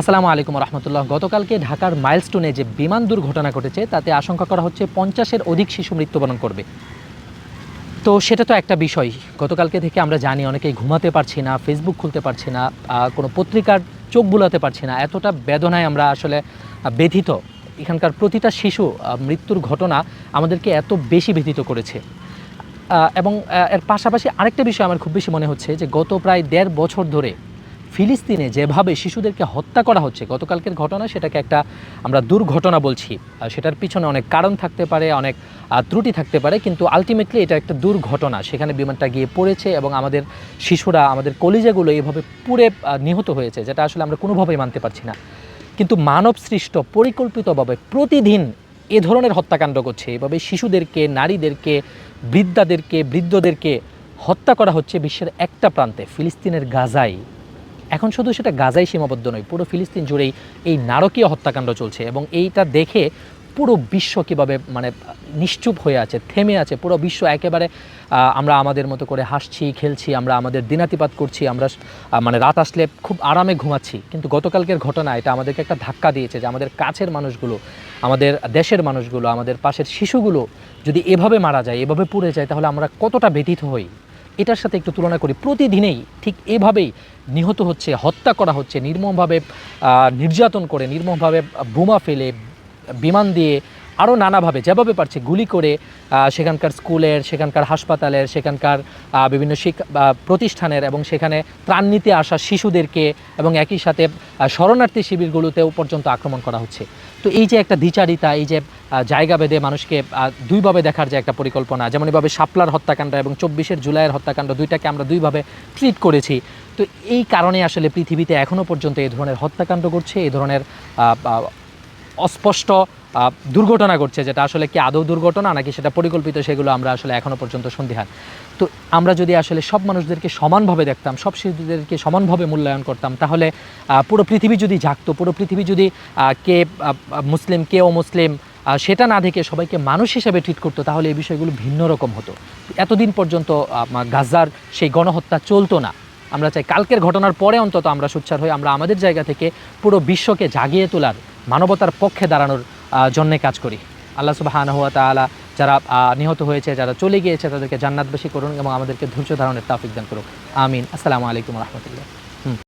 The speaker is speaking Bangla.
আসসালামু আলাইকুম রহমতুল্লাহ। গতকালকে ঢাকার মাইলস্টোনে যে বিমান দুর্ঘটনা ঘটেছে, তাতে আশঙ্কা করা হচ্ছে পঞ্চাশের অধিক শিশু মৃত্যুবরণ করবে। তো সেটা তো একটা বিষয়। গতকালকে থেকে আমরা জানি অনেকেই ঘুমাতে পারছি না ফেসবুক খুলতে পারছি না কোনো পত্রিকার চোখ বুলাতে পারছি না। এতটা বেদনায় আমরা আসলে ব্যথিত। এখানকার প্রতিটা শিশু মৃত্যুর ঘটনা আমাদেরকে এত বেশি ব্যথিত করেছে। এবং এর পাশাপাশি আরেকটা বিষয় আমার খুব বেশি মনে হচ্ছে যে গত প্রায় দেড় বছর ধরে ফিলিস্তিনে যেভাবে শিশুদেরকে হত্যা করা হচ্ছে, গতকালকের ঘটনা সেটাকে একটা আমরা দুর্ঘটনা বলছি। সেটার পিছনে অনেক কারণ থাকতে পারে, অনেক ত্রুটি থাকতে পারে, কিন্তু আলটিমেটলি এটা একটা দুর্ঘটনা। সেখানে বিমানটা গিয়ে পড়েছে এবং আমাদের শিশুরা, আমাদের কলিজাগুলো এইভাবে পুড়ে নিহত হয়েছে, যেটা আসলে আমরা কোনোভাবেই মানতে পারছি না। কিন্তু মানব সৃষ্ট পরিকল্পিতভাবে প্রতিদিন এ ধরনের হত্যাকাণ্ড করছে এভাবে শিশুদেরকে, নারীদেরকে, বৃদ্ধাদেরকে, বৃদ্ধদেরকে হত্যা করা হচ্ছে বিশ্বের একটা প্রান্তে, ফিলিস্তিনের গাজায়। এখন শুধু সেটা গাজায় সীমাবদ্ধ নয়, পুরো ফিলিস্তিন জুড়েই এই নারকীয় হত্যাকাণ্ড চলছে এবং এইটা দেখে পুরো বিশ্ব কীভাবে মানে নিশ্চুপ হয়ে আছে, থেমে আছে, পুরো বিশ্ব একেবারে আমরা আমাদের মতো করে হাসছি, খেলছি, আমরা আমাদের দিনাতিপাত করছি, আমরা মানে রাত আসলে খুব আরামে ঘুমাচ্ছি। কিন্তু গতকালকের ঘটনা এটা আমাদেরকে একটা ধাক্কা দিয়েছে যে আমাদের কাছের মানুষগুলো, আমাদের দেশের মানুষগুলো, আমাদের পাশের শিশুগুলো যদি এভাবে মারা যায়, এভাবে পুড়ে যায়, তাহলে আমরা কতটা ব্যথিত হই? এটার সাথে একটু তুলনা করি। প্রতিদিনেই ঠিক এভাবেই নিহত হচ্ছে, হত্যা করা হচ্ছে, নির্মমভাবে নির্যাতন করে, নির্মমভাবে বোমা ফেলে, বিমান দিয়ে আরও নানাভাবে যেভাবে পারছে গুলি করে সেখানকার স্কুলের, সেখানকার হাসপাতালের, সেখানকার বিভিন্ন শিক্ষা প্রতিষ্ঠানের এবং সেখানে ত্রাণ নিতে আসা শিশুদেরকে এবং একই সাথে শরণার্থী শিবিরগুলোতেও পর্যন্ত আক্রমণ করা হচ্ছে। তো এই যে একটা দ্বিচারিতা, এই যে জায়গা বেঁধে মানুষকে দুইভাবে দেখার যে একটা পরিকল্পনা, যেমন এভাবে শাপলার হত্যাকাণ্ড এবং চব্বিশের জুলাইয়ের হত্যাকাণ্ড দুইটাকে আমরা দুইভাবে ট্রিট করেছি। তো এই কারণে আসলে পৃথিবীতে এখনও পর্যন্ত এই ধরনের হত্যাকাণ্ড করছে এই ধরনের অস্পষ্ট দুর্ঘটনা ঘটছে, যেটা আসলে কি আদৌ দুর্ঘটনা নাকি সেটা পরিকল্পিত, সেগুলো আমরা আসলে এখনও পর্যন্ত সন্দিহান। তো আমরা যদি আসলে সব মানুষদেরকে সমানভাবে দেখতাম, সব শিশুদেরকে সমানভাবে মূল্যায়ন করতাম, তাহলে পুরো পৃথিবী যদি জাগতো, পুরো পৃথিবী যদি কে মুসলিম, কে অমুসলিম সেটা না দেখে সবাইকে মানুষ হিসেবে ট্রিট করতো, তাহলে এই বিষয়গুলো ভিন্ন রকম হতো। এতদিন পর্যন্ত গাজার সেই গণহত্যা চলতো না। আমরা চাই কালকের ঘটনার পরে অন্তত আমরা সোচ্চার হই, আমরা আমাদের জায়গা থেকে পুরো বিশ্বকে জাগিয়ে তোলার, মানবতার পক্ষে দাঁড়ানোর জন্যে কাজ করি। আল্লাহ সুবাহান হুয়া তালা যারা নিহত হয়েছে, যারা চলে গিয়েছে, তাদেরকে জান্নাতবাসী করুন এবং আমাদেরকে ধৈর্য ধারণের তাফিক দান করুন আমিন। আসসালামু আলাইকুম রহমতুল্লাহ।